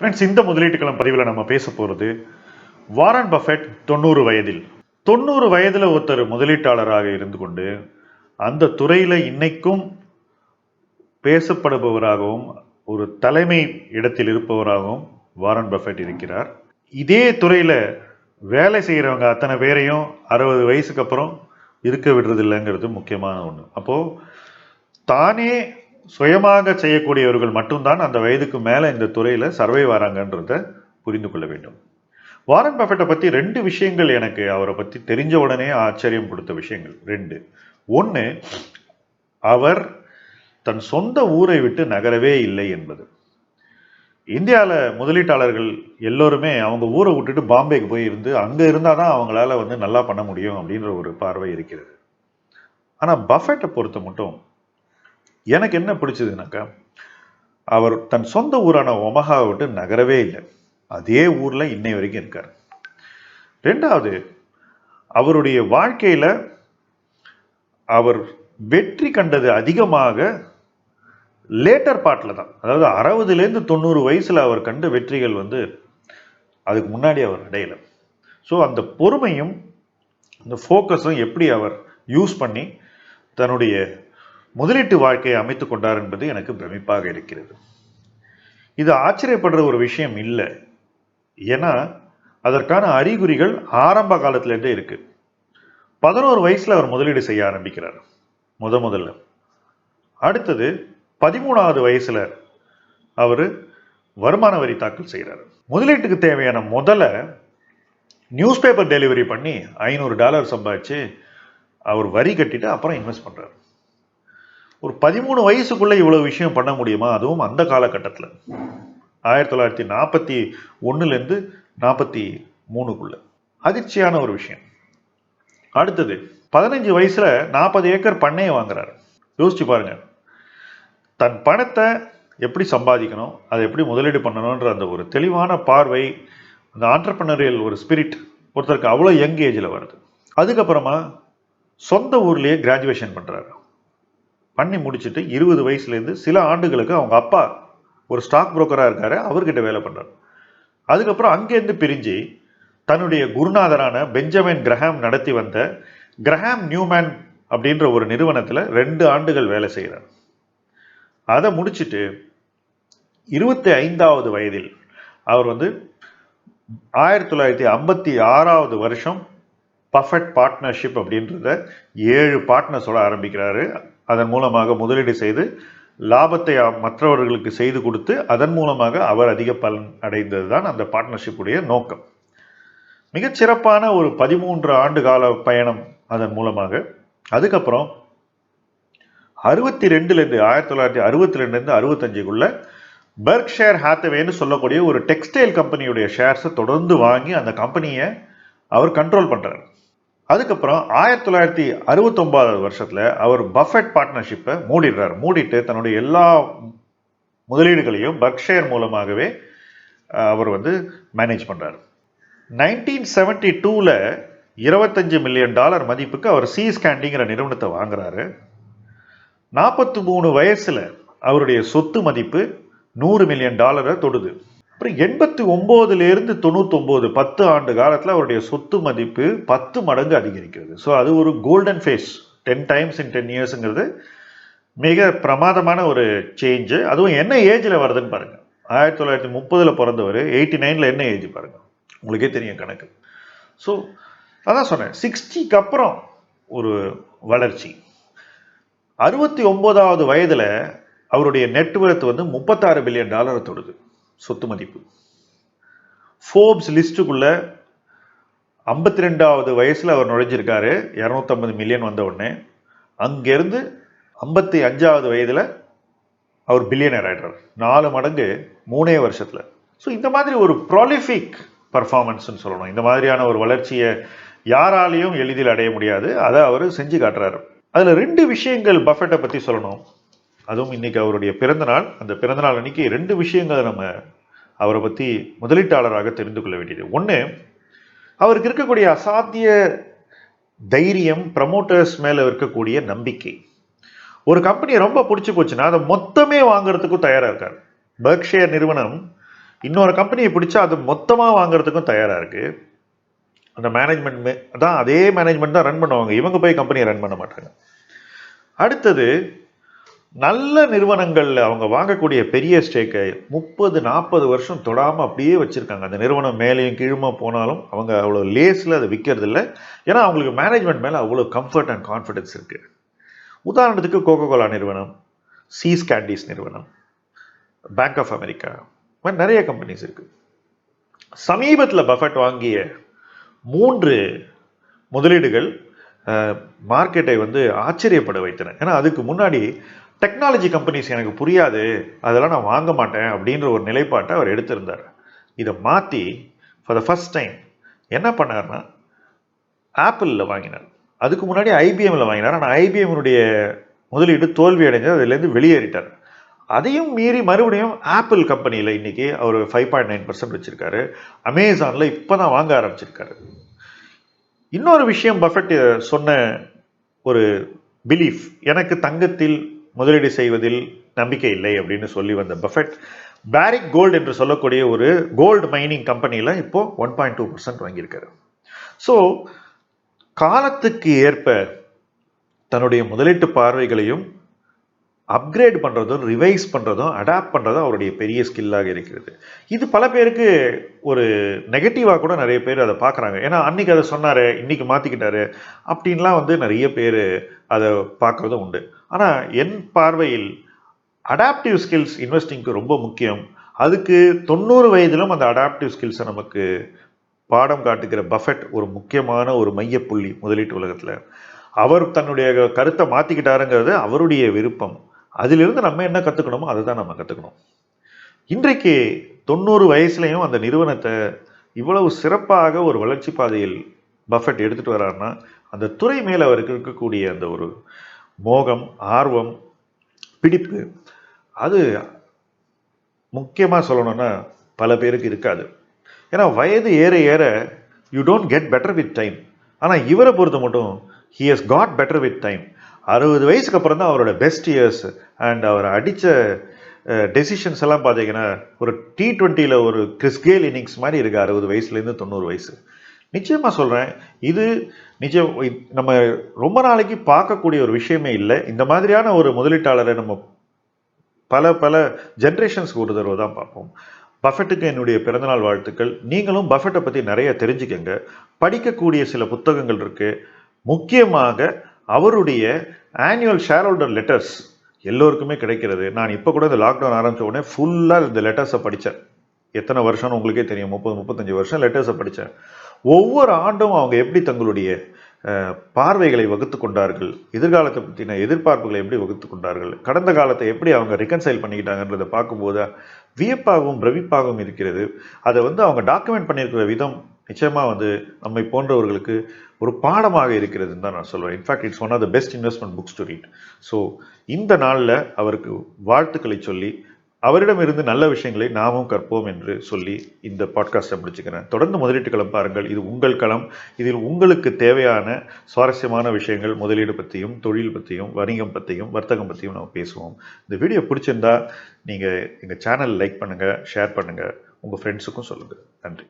Friends இந்த முதலீட்டுக்களம் பதிவில் நம்ம பேச போகிறது வாரன் பஃபெட் தொண்ணூறு வயதில். தொண்ணூறு வயதில் ஒருத்தர் முதலீட்டாளராக இருந்து கொண்டு அந்த துறையில் இன்னைக்கும் பேசப்படுபவராகவும் ஒரு தலைமை இடத்தில் இருப்பவராகவும் வாரன் பஃபெட் இருக்கிறார். இதே துறையில் வேலை செய்கிறவங்க அத்தனை பேரையும் அறுபது வயசுக்கு அப்புறம் இருக்க விடுறதில்லைங்கிறது முக்கியமான ஒன்று அப்போது தானே சுயமாக செய்யக்கூடியவர்கள் மட்டும்தான் அந்த வயதுக்கு மேலே இந்த துறையில் சர்வை வராங்கன்றத புரிந்து கொள்ள வேண்டும். வாரன் பஃபெட்டை பற்றி ரெண்டு விஷயங்கள் எனக்கு அவரை பற்றி தெரிஞ்ச உடனே ஆச்சரியம் கொடுத்த விஷயங்கள் ரெண்டு. ஒன்று அவர் தன் சொந்த ஊரை விட்டு நகரவே இல்லை என்பது. இந்தியாவில் முதலீட்டாளர்கள் எல்லோருமே அவங்க ஊரை விட்டுட்டு பாம்பேக்கு போய் இருந்து அங்கே இருந்தால் தான் அவங்களால வந்து நல்லா பண்ண முடியும் அப்படின்ற ஒரு பார்வை இருக்கிறது. ஆனால் பஃபெட்டை பொறுத்த மட்டும் எனக்கு என்ன பிடிச்சதுனாக்கா அவர் தன் சொந்த ஊரான ஒமஹாவை விட்டு நகரவே இல்லை. அதே ஊரில் இன்னை வரைக்கும் இருக்கார். ரெண்டாவது அவருடைய வாழ்க்கையில் அவர் வெற்றி கண்டது அதிகமாக லேட்டர் பார்ட்டில் தான். அதாவது அறுபதுலேருந்து தொண்ணூறு வயசில் அவர் கண்ட வெற்றிகள் வந்து அதுக்கு முன்னாடி அவர் அடையலை ஸோ அந்த பொறுமையும் அந்த ஃபோக்கஸும் எப்படி அவர் யூஸ் பண்ணி தன்னுடைய முதலீட்டு வாழ்க்கையை அமைத்து கொண்டார் என்பது எனக்கு பிரமிப்பாக இருக்கிறது. இது ஆச்சரியப்படுற ஒரு விஷயம் இல்லை. ஏன்னா அதற்கான அறிகுறிகள் ஆரம்ப காலத்திலேருந்தே இருக்கு. பதினோரு வயசுல அவர் முதலீடு செய்ய ஆரம்பிக்கிறார் முத முதல்ல. அடுத்தது பதிமூணாவது வயசுல அவர் வருமான வரி தாக்கல் செய்கிறார் முதலீட்டுக்கு தேவையான முதல்ல நியூஸ் பேப்பர் டெலிவரி பண்ணி ஐநூறு டாலர் சம்பாதிச்சு அவர் வரி கட்டிட்டு அப்புறம் இன்வெஸ்ட் பண்றாரு. ஒரு பதிமூணு வயசுக்குள்ளே இவ்வளோ விஷயம் பண்ண முடியுமா? அதுவும் அந்த காலகட்டத்தில். ஆயிரத்தி தொள்ளாயிரத்தி நாற்பத்தி ஒன்றுலேருந்து நாற்பத்தி மூணுக்குள்ள. அதிர்ச்சியான ஒரு விஷயம். அடுத்தது பதினஞ்சு வயசில் நாற்பது ஏக்கர் பண்ணையை வாங்குறாரு. யோசிச்சு பாருங்க. தன் பணத்தை எப்படி சம்பாதிக்கணும் அதை எப்படி முதலீடு பண்ணணுன்ற அந்த ஒரு தெளிவான பார்வை அந்த ஆண்டர்பனரியல் ஒரு ஸ்பிரிட் ஒருத்தருக்கு அவ்வளோ யங் ஏஜில் வருது. அதுக்கப்புறமா சொந்த ஊர்லேயே கிராஜுவேஷன் பண்ணுறாரு பண்ணி முடிச்சுட்டு இருபது வயசுலேருந்து சில ஆண்டுகளுக்கு அவங்க அப்பா ஒரு ஸ்டாக் புரோக்கராக இருக்காரு அவர்கிட்ட வேலை பண்ணுறாரு அதுக்கப்புறம் அங்கேருந்து பிரிஞ்சு தன்னுடைய குருநாதரான பெஞ்சமின் கிரஹாம் நடத்தி வந்த கிரஹாம் நியூமேன் அப்படின்ற ஒரு நிறுவனத்தில் ரெண்டு ஆண்டுகள் வேலை செய்கிறார் அதை முடிச்சுட்டு இருபத்தி ஐந்தாவது வயதில் அவர் வந்து ஆயிரத்தி தொள்ளாயிரத்தி ஐம்பத்தி ஆறாவது வருஷம் பர்ஃபெக்ட் பார்ட்னர்ஷிப் அப்படின்றத ஏழு பார்ட்னர்ஸோட ஆரம்பிக்கிறாரு. அதன் மூலமாக முதலீடு செய்து லாபத்தை மற்றவர்களுக்கு செய்து கொடுத்து அதன் மூலமாக அவர் அதிக பலன் அடைந்தது தான் அந்த பார்ட்னர்ஷிப்புடைய நோக்கம். மிகச்சிறப்பான ஒரு பதிமூன்று ஆண்டு கால பயணம் அதன் மூலமாக. அதுக்கப்புறம் அறுபத்தி ரெண்டுலேருந்து ஆயிரத்தி தொள்ளாயிரத்தி அறுபத்தி ரெண்டுலேருந்து அறுபத்தஞ்சுக்குள்ள பெர்க்ஷேர் ஹாத்தவேன்னு சொல்லக்கூடிய ஒரு டெக்ஸ்டைல் கம்பெனியுடைய ஷேர்ஸை தொடர்ந்து வாங்கி அந்த கம்பெனியை அவர் கண்ட்ரோல் பண்ணுறாரு அதுக்கப்புறம் ஆயிரத்தி தொள்ளாயிரத்தி அறுபத்தொன்பதாவது வருஷத்தில் அவர் பஃபெட் பார்ட்னர்ஷிப்பை மூடிடுறார். மூடிட்டு தன்னுடைய எல்லா முதலீடுகளையும் பர்க்ஷேர் மூலமாகவே அவர் வந்து மேனேஜ் பண்ணுறாரு நைன்டீன் செவன்டி டூவில் இருபத்தஞ்சு மில்லியன் டாலர் மதிப்புக்கு அவர் சி ஸ்கேண்டிங்கிற நிறுவனத்தை வாங்குறாரு. நாற்பத்தி மூணு வயசில் அவருடைய சொத்து மதிப்பு நூறு மில்லியன் டாலரை தொடுது. அப்புறம் எண்பத்தி ஒம்போதுலேருந்து தொண்ணூத்தொம்போது பத்து ஆண்டு காலத்தில் அவருடைய சொத்து மதிப்பு பத்து மடங்கு அதிகரிக்கிறது. ஸோ அது ஒரு golden phase ten times in ten இயர்ஸுங்கிறது மிக பிரமாதமான ஒரு சேஞ்சு அதுவும் என்ன ஏஜில் வருதுன்னு பாருங்கள் ஆயிரத்தி தொள்ளாயிரத்தி முப்பதில் பிறந்தவர் எயிட்டி நைனில் என்ன ஏஜ் பாருங்கள் உங்களுக்கே தெரியும் கணக்கு. ஸோ அதான் சொன்னேன். சிக்ஸ்டிக்கு அப்புறம் ஒரு வளர்ச்சி. அறுபத்தி ஒம்போதாவது வயதில் அவருடைய நெட்ஒர்த் வந்து முப்பத்தாறு பில்லியன் டாலரை தொடுது. சொத்து மதிப்பு. ஃபோர்ப்ஸ் லிஸ்ட்டுக்குள்ள ஐம்பத்தி ரெண்டாவது வயசில் அவர் நுழைஞ்சிருக்காரு. இரநூத்தம்பது மில்லியன் வந்த உடனே. அங்கேருந்து ஐம்பத்தி அஞ்சாவது வயதில் அவர் பில்லியனர் ஆகிடுறார் நாலு மடங்கு மூணே வருஷத்தில். ஸோ இந்த மாதிரி ஒரு ப்ராலிஃபிக் பர்ஃபார்மன்ஸ்னு சொல்லணும். இந்த மாதிரியான ஒரு வளர்ச்சியை யாராலையும் எளிதில் அடைய முடியாது. அதை அவர் செஞ்சு காட்டுறாரு. அதில் ரெண்டு விஷயங்கள் பஃபெட்டை பற்றி சொல்லணும். அதுவும் இன்னைக்கு அவருடைய பிறந்தநாள் அந்த பிறந்தநாள் அன்றைக்கி அன்னைக்கு ரெண்டு விஷயங்களை நம்ம அவரை பற்றி முதலீட்டாளராக தெரிந்து கொள்ள வேண்டியது. ஒன்று அவருக்கு இருக்கக்கூடிய அசாத்திய தைரியம் ப்ரமோட்டர்ஸ் மேலே இருக்கக்கூடிய நம்பிக்கை. ஒரு கம்பெனி ரொம்ப பிடிச்சி போச்சுன்னா அதை மொத்தமே வாங்குறதுக்கும் தயாராக இருக்கார். பர்க்ஷேர் நிறுவனம் இன்னொரு கம்பெனியை பிடிச்சா அது மொத்தமாக வாங்குறதுக்கும் தயாராக இருக்குது அந்த மேனேஜ்மெண்ட் தான் அதே மேனேஜ்மெண்ட் தான் ரன் பண்ணுவாங்க. இவங்க போய் கம்பெனியை ரன் பண்ண மாட்டாங்க. அடுத்தது நல்ல நிறுவனங்களில் அவங்க வாங்கக்கூடிய பெரிய ஸ்டேக்கை முப்பது நாற்பது வருஷம் தொடாமல் அப்படியே வச்சுருக்காங்க. அந்த நிறுவனம் மேலேயும் கீழுமா போனாலும் அவங்க அவ்வளோ லேஸில் அதை விற்கிறது இல்லை ஏன்னா அவங்களுக்கு மேனேஜ்மெண்ட் மேலே அவ்வளோ கம்ஃபர்ட் அண்ட் கான்ஃபிடென்ஸ் இருக்குது உதாரணத்துக்கு கோகோ கோலா நிறுவனம் சீஸ் கேண்டீஸ் நிறுவனம் பேங்க் ஆஃப் அமெரிக்கா மாதிரி நிறைய கம்பெனிஸ் இருக்குது சமீபத்தில் பஃபட் வாங்கிய மூன்று முதலீடுகள் மார்க்கெட்டை வந்து ஆச்சரியப்பட வைத்தன. ஏன்னா அதுக்கு முன்னாடி டெக்னாலஜி கம்பெனிஸ் எனக்கு புரியாது அதெல்லாம் நான் வாங்க மாட்டேன் அப்படின்ற ஒரு நிலைப்பாட்டை அவர் எடுத்திருந்தார். இதை மாற்றி ஃபார் த ஃபஸ்ட் டைம் என்ன பண்ணார்னா ஆப்பிளில் வாங்கினார். அதுக்கு முன்னாடி ஐபிஎம்மில் வாங்கினார். ஆனால் ஐபிஎம்னுடைய முதலீடு தோல்வி அடைஞ்சு அதுலேருந்து வெளியேறிட்டார். அதையும் மீறி மறுபடியும் ஆப்பிள் கம்பெனியில் இன்றைக்கி அவர் ஃபைவ் பாயிண்ட் நைன் பர்சன்ட் வச்சுருக்காரு. அமேசானில் இப்போ தான் வாங்க ஆரம்பிச்சிருக்காரு. இன்னொரு விஷயம் பஃபெட் சொன்ன ஒரு பிலீஃப் எனக்கு தங்கத்தில் முதலீடு செய்வதில் நம்பிக்கை இல்லை அப்படின்னு சொல்லி வந்த பஃபெட் பேரிக் கோல்டு என்று சொல்லக்கூடிய ஒரு கோல்டு மைனிங் கம்பெனியில் இப்போ ஒன் பாயிண்ட் டூ பர்சன்ட் வாங்கியிருக்காரு. ஸோ காலத்துக்கு ஏற்ப தன்னுடைய முதலீட்டு பார்வைகளையும் அப்கிரேட் பண்ணுறதும் ரிவைஸ் பண்ணுறதும் அடாப்ட் பண்ணுறதும் அவருடைய பெரிய ஸ்கில்லாக இருக்கிறது. இது பல பேருக்கு ஒரு நெகட்டிவாக கூட நிறைய பேர் அதை பார்க்குறாங்க. ஏன்னா அன்றைக்கி அதை சொன்னார் இன்றைக்கி மாற்றிக்கிட்டாரு அப்படின்லாம் வந்து நிறைய பேர் அதை பார்க்குறதும் உண்டு. ஆனால் என் பார்வையில் அடாப்டிவ் ஸ்கில்ஸ் இன்வெஸ்டிங்க்கு ரொம்ப முக்கியம். அதுக்கு தொண்ணூறு வயதிலும் அந்த அடாப்டிவ் ஸ்கில்ஸை நமக்கு பாடம் காட்டுகிற பஃபெட் ஒரு முக்கியமான ஒரு மையப்புள்ளி முதலீட்டு உலகத்தில். அவர் தன்னுடைய கருத்தை மாற்றிக்கிட்டாருங்கிறது அவருடைய விருப்பம். அதிலிருந்து நம்ம என்ன கற்றுக்கணுமோ அதை தான் நம்ம கற்றுக்கணும் இன்றைக்கு தொண்ணூறு வயசுலையும் அந்த நிறுவனத்தை இவ்வளவு சிறப்பாக ஒரு வளர்ச்சி பாதையில் பஃபெட் எடுத்துகிட்டு வர்றாருன்னா அந்த துறை மேலே அவருக்கு இருக்கக்கூடிய அந்த ஒரு மோகம் ஆர்வம் பிடிப்பு அது முக்கியமாக சொல்லணும்னா பல பேருக்கு இருக்காது. ஏன்னா வயது ஏற ஏற you don't get better with time ஆனால் இவரை பொறுத்த மட்டும் he has got better with time அறுபது வயசுக்கு அப்புறம் தான் அவரோட பெஸ்ட் இயர்ஸ் அண்ட் அவர் அடித்த டெசிஷன்ஸ் எல்லாம் பார்த்தீங்கன்னா ஒரு டி ட்வெண்ட்டியில் ஒரு கிறிஸ்கேல் இன்னிங்ஸ் மாதிரி இருக்குது அறுபது வயசுலேருந்து தொண்ணூறு வயசு. நிச்சயமாக சொல்கிறேன் இது நிச்சயம் நம்ம ரொம்ப நாளைக்கு பார்க்கக்கூடிய ஒரு விஷயமே இல்லை. இந்த மாதிரியான ஒரு முதலீட்டாளரை நம்ம பல பல ஜென்ரேஷன்ஸ்க்கு ஒரு தடவை தான் பார்ப்போம். பஃபெட்டுக்கு என்னுடைய பிறந்தநாள் வாழ்த்துக்கள். நீங்களும் பஃபெட்டை பற்றி நிறைய தெரிஞ்சுக்கங்க. படிக்கக்கூடிய சில புத்தகங்கள் இருக்குது முக்கியமாக அவருடைய ஆனுவல் ஷேர் ஹோல்டர் லெட்டர்ஸ் எல்லோருக்குமே கிடைக்கிறது. நான் இப்போ கூட இந்த லாக்டவுன் ஆரம்பித்த உடனே ஃபுல்லாக இந்த லெட்டர்ஸை படித்தேன் எத்தனை வருஷம்னு உங்களுக்கே தெரியும். முப்பது முப்பத்தஞ்சு வருஷம் லெட்டர்ஸை படித்தேன் ஒவ்வொரு ஆண்டும் அவங்க எப்படி தங்களுடைய பார்வைகளை வகுத்து கொண்டார்கள்? எதிர்காலத்தை பற்றின எதிர்பார்ப்புகளை எப்படி வகுத்து கொண்டார்கள்? கடந்த காலத்தை எப்படி அவங்க ரிகன்சைல் பண்ணிக்கிட்டாங்கன்றதை பார்க்கும்போது வியப்பாகவும் பிரவிப்பாகவும் இருக்கிறது. அதை வந்து அவங்க டாக்குமெண்ட் பண்ணியிருக்கிற விதம் நிச்சயமாக வந்து நம்மை போன்றவர்களுக்கு ஒரு பாடமாக இருக்கிறதுன்னு தான் நான் சொல்வேன். In fact it's one of the best investment books to read so இந்த நாளில் அவருக்கு வாழ்த்துக்களை சொல்லி அவரிடமிருந்து நல்ல விஷயங்களை நாமும் கற்போம் என்று சொல்லி இந்த பாட்காஸ்ட்டை முடிச்சுக்கிறேன். தொடர்ந்து முதலீட்டு களம் பாருங்கள். இது உங்கள் களம். இதில் உங்களுக்கு தேவையான சுவாரஸ்யமான விஷயங்கள் முதலீடு பற்றியும் தொழில் பற்றியும் வணிகம் பற்றியும் வர்த்தகம் பற்றியும் நம்ம பேசுவோம். இந்த வீடியோ பிடிச்சிருந்தா நீங்கள் எங்கள் சேனல் லைக் பண்ணுங்கள் ஷேர் பண்ணுங்கள் உங்கள் ஃப்ரெண்ட்ஸுக்கும் சொல்லுங்கள் நன்றி.